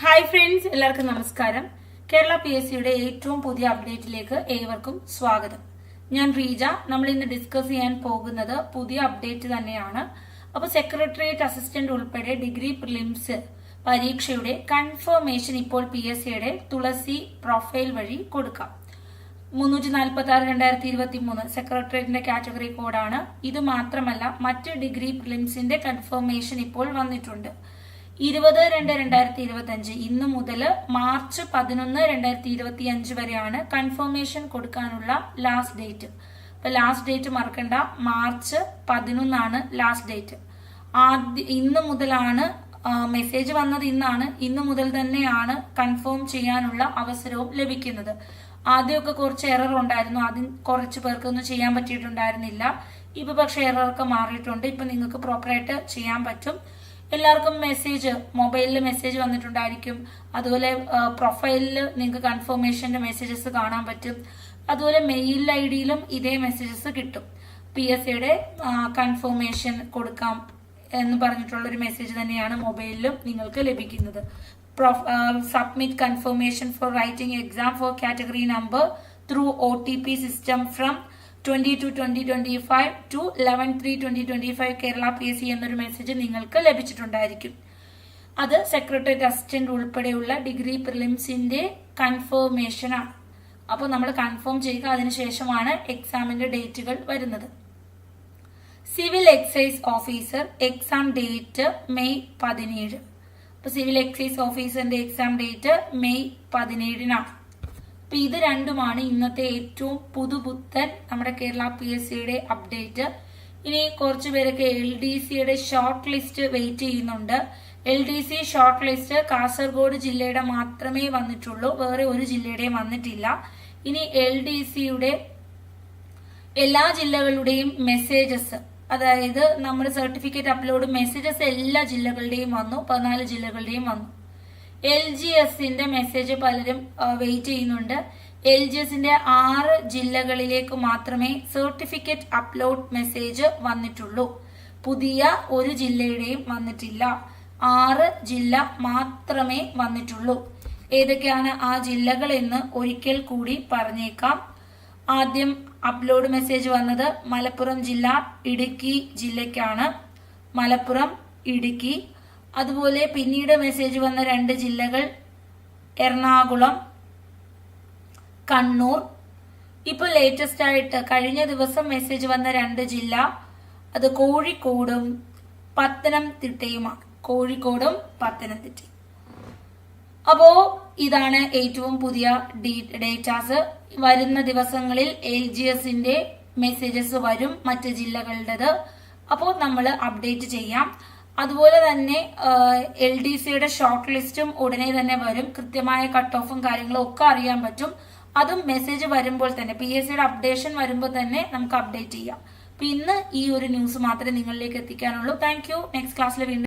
Hi friends എല്ലാവർക്കും നമസ്കാരം. Kerala P S സിയുടെ ഏറ്റവും പുതിയ അപ്ഡേറ്റിലേക്ക് ഏവർക്കും സ്വാഗതം. ഞാൻ റീജ. നമ്മൾ ഇന്ന് ഡിസ്കസ് ചെയ്യാൻ പോകുന്നത് പുതിയ അപ്ഡേറ്റ് തന്നെയാണ്. അപ്പോൾ സെക്രട്ടേറിയറ്റ് അസിസ്റ്റന്റ് ഉൾപ്പെടെ ഡിഗ്രി പ്രിലിംസ് പരീക്ഷയുടെ കൺഫർമേഷൻ ഇപ്പോൾ പി എസ് സിയുടെ തുളസി പ്രൊഫൈൽ വഴി കൊടുക്കാം. മുന്നൂറ്റി നാൽപ്പത്തി ആറ് രണ്ടായിരത്തി ഇരുപത്തി മൂന്ന് സെക്രട്ടേറിയറ്റിന്റെ കാറ്റഗറി കോഡാണ് ഇത് മാത്രമല്ല മറ്റ് ഡിഗ്രി പ്രിലിംസിന്റെ കൺഫർമേഷൻ ഇപ്പോൾ വന്നിട്ടുണ്ട്. ഇരുപത് രണ്ട് രണ്ടായിരത്തി ഇരുപത്തി അഞ്ച് ഇന്ന് മുതൽ മാർച്ച് പതിനൊന്ന് രണ്ടായിരത്തി ഇരുപത്തി അഞ്ച് വരെയാണ് കൺഫർമേഷൻ കൊടുക്കാനുള്ള ലാസ്റ്റ് ഡേറ്റ് അപ്പൊ ലാസ്റ്റ് ഡേറ്റ് മറക്കണ്ട. മാർച്ച് പതിനൊന്നാണ് ലാസ്റ്റ് ഡേറ്റ് ആദ്യ ഇന്ന് മുതലാണ് മെസ്സേജ് വന്നത് ഇന്നാണ്. ഇന്ന് മുതൽ തന്നെയാണ് കൺഫേം ചെയ്യാനുള്ള അവസരവും ലഭിക്കുന്നത്. ആദ്യമൊക്കെ കുറച്ച് എറർ ഉണ്ടായിരുന്നു. ആദ്യം കുറച്ച് പേർക്കൊന്നും ചെയ്യാൻ പറ്റിയിട്ടുണ്ടായിരുന്നില്ല. ഇപ്പൊ പക്ഷെ എററൊക്കെ മാറിയിട്ടുണ്ട്. ഇപ്പൊ നിങ്ങൾക്ക് പ്രോപ്പറായിട്ട് ചെയ്യാൻ പറ്റും. എല്ലാവർക്കും മെസ്സേജ് മൊബൈലിൽ മെസ്സേജ് വന്നിട്ടുണ്ടായിരിക്കും. അതുപോലെ പ്രൊഫൈലിൽ നിങ്ങൾക്ക് കൺഫർമേഷന്റെ മെസ്സേജസ് കാണാൻ പറ്റും. അതുപോലെ മെയിൽ ഐ ഡിയിലും ഇതേ മെസ്സേജസ് കിട്ടും. പി എസ് സിയുടെ കൺഫർമേഷൻ കൊടുക്കാം എന്ന് പറഞ്ഞിട്ടുള്ള ഒരു മെസ്സേജ് തന്നെയാണ് മൊബൈലിലും നിങ്ങൾക്ക് ലഭിക്കുന്നത്. Submit confirmation for writing exam for category number through O T P system from twenty two twenty twenty five to eleven three twenty twenty five Kerala P S C എന്നൊരു message നിങ്ങൾക്ക് ലഭിച്ചിട്ടുണ്ടായിരിക്കും. അത് secretariat assistant ഉൾപ്പെടെയുള്ള degree പ്രിലിംസിന്റെ കൺഫേമേഷനാണ് അപ്പോൾ നമ്മൾ confirm ചെയ്യുക അതിനുശേഷമാണ് എക്സാമിന്റെ ഡേറ്റുകൾ വരുന്നത്. Civil excise officer exam date May പതിനേഴ്. അപ്പൊ സിവിൽ എക്സൈസ് ഓഫീസറിന്റെ എക്സാം ഡേറ്റ് മെയ് പതിനേഴിനാണ്. അപ്പൊ ഇത് രണ്ടുമാണ് ഇന്നത്തെ ഏറ്റവും പുതുപുത്തൻ നമ്മുടെ കേരള പി എസ് സിയുടെ അപ്ഡേറ്റ് ഇനി കുറച്ചു പേരൊക്കെ എൽ ഡി സിയുടെ ഷോർട്ട് ലിസ്റ്റ് വെയിറ്റ് ചെയ്യുന്നുണ്ട്. L D C short list Kasaragod ജില്ലയുടെ മാത്രമേ വന്നിട്ടുള്ളൂ. വേറെ ഒരു ജില്ലയുടെയും വന്നിട്ടില്ല. ഇനി എൽ ഡി സിയുടെ എല്ലാ ജില്ലകളുടെയും മെസ്സേജസ് അതായത് നമ്മുടെ സർട്ടിഫിക്കറ്റ് അപ്ലോഡ് മെസ്സേജസ് എല്ലാ ജില്ലകളുടെയും വന്നു. പതിനാല് ജില്ലകളുടെയും വന്നു. എൽ ജി എസിന്റെ മെസ്സേജ് പലരും വെയിറ്റ് ചെയ്യുന്നുണ്ട്. എൽ ജി എസിന്റെ ആറ് ജില്ലകളിലേക്ക് മാത്രമേ സർട്ടിഫിക്കറ്റ് അപ്ലോഡ് മെസ്സേജ് വന്നിട്ടുള്ളൂ. പുതിയ ഒരു ജില്ലയുടെയും വന്നിട്ടില്ല. ആറ് ജില്ല മാത്രമേ വന്നിട്ടുള്ളൂ. ഏതൊക്കെയാണ് ആ ജില്ലകൾ എന്ന് ഒരിക്കൽ കൂടി പറഞ്ഞേക്കാം. ആദ്യം അപ്ലോഡ് മെസ്സേജ് വന്നത് മലപ്പുറം ജില്ല ഇടുക്കി ജില്ലയ്ക്കാണ്. മലപ്പുറം ഇടുക്കി അതുപോലെ പിന്നീട് മെസ്സേജ് വന്ന രണ്ട് ജില്ലകൾ എറണാകുളം കണ്ണൂർ. ഇപ്പോൾ ലേറ്റസ്റ്റ് ആയിട്ട് കഴിഞ്ഞ ദിവസം മെസ്സേജ് വന്ന രണ്ട് ജില്ല അത് കോഴിക്കോടും പത്തനംതിട്ടയുമാണ്. കോഴിക്കോടും പത്തനംതിട്ടയും. അപ്പോ ഇതാണ് ഏറ്റവും പുതിയ ഡേറ്റാസ് വരുന്ന ദിവസങ്ങളിൽ എൽ ജി എസിന്റെ മെസ്സേജസ് വരും മറ്റ് ജില്ലകളുടേത്. അപ്പോൾ നമ്മൾ അപ്ഡേറ്റ് ചെയ്യാം. അതുപോലെ തന്നെ എൽ ഡി സിയുടെ ഷോർട്ട് ലിസ്റ്റും ഉടനെ തന്നെ വരും. കൃത്യമായ കട്ട് ഓഫും കാര്യങ്ങളും ഒക്കെ അറിയാൻ പറ്റും. അതും മെസ്സേജ് വരുമ്പോൾ തന്നെ പി എസ് സിയുടെ അപ്ഡേഷൻ വരുമ്പോൾ തന്നെ നമുക്ക് അപ്ഡേറ്റ് ചെയ്യാം. അപ്പൊ ഇന്ന് ഈ ഒരു ന്യൂസ് മാത്രമേ നിങ്ങളിലേക്ക് എത്തിക്കാനുള്ളൂ. താങ്ക് നെക്സ്റ്റ് ക്ലാസ്സിൽ വീണ്ടും